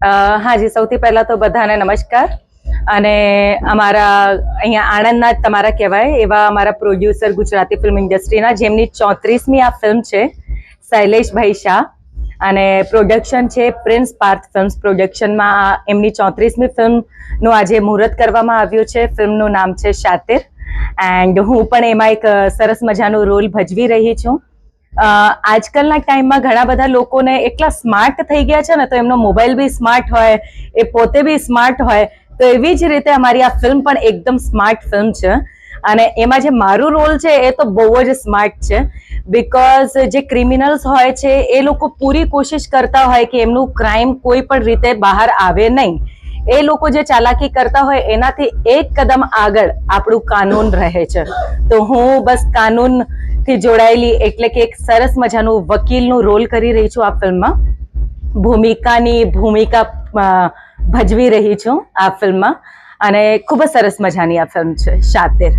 હાજી સૌથી પહેલા તો બધાને નમસ્કાર. અને અમારા અહીંયા આણંદના જ તમારા કહેવાય એવા અમારા પ્રોડ્યુસર ગુજરાતી ફિલ્મ ઇન્ડસ્ટ્રીના, જેમની ચોત્રીસમી આ ફિલ્મ છે શૈલેષભાઈ શાહ. અને પ્રોડક્શન છે પ્રિન્સ પાર્થ ફિલ્મ્સ પ્રોડક્શનમાં એમની ચોત્રીસમી ફિલ્મનું આજે મુહૂર્ત કરવામાં આવ્યું છે. ફિલ્મનું નામ છે શાતિર. એન્ડ હું પણ એમાં એક સરસ મજાનો રોલ ભજવી રહી છું. આજકાલના ટાઈમમાં ઘણા બધા લોકોને એટલા સ્માર્ટ થઈ ગયા છે ને, તો એમનો મોબાઈલ બી સ્માર્ટ હોય, એ પોતે બી સ્માર્ટ હોય, તો એવી જ રીતે અમારી આ ફિલ્મ પણ એકદમ સ્માર્ટ ફિલ્મ છે. અને એમાં જે મારું રોલ છે, એ તો બહુ જ સ્માર્ટ છે. બિકોઝ જે ક્રિમિનલ્સ હોય છે, એ લોકો પૂરી કોશિશ કરતા હોય કે એમનું ક્રાઇમ કોઈ પણ રીતે બહાર આવે નહીં. એ લોકો જે ચાલાકી કરતા હોય, એનાથી એક કદમ આગળ આપણું કાનૂન રહે છે. તો હું બસ કાનૂનથી જોડાયેલી એટલે કે એક સરસ મજાનું વકીલનું રોલ કરી રહી છું આ ફિલ્મમાં. ભૂમિકાની ભૂમિકા ભજવી રહી છું આ ફિલ્મમાં. અને ખૂબ જ સરસ મજાની આ ફિલ્મ છે, શાતિર.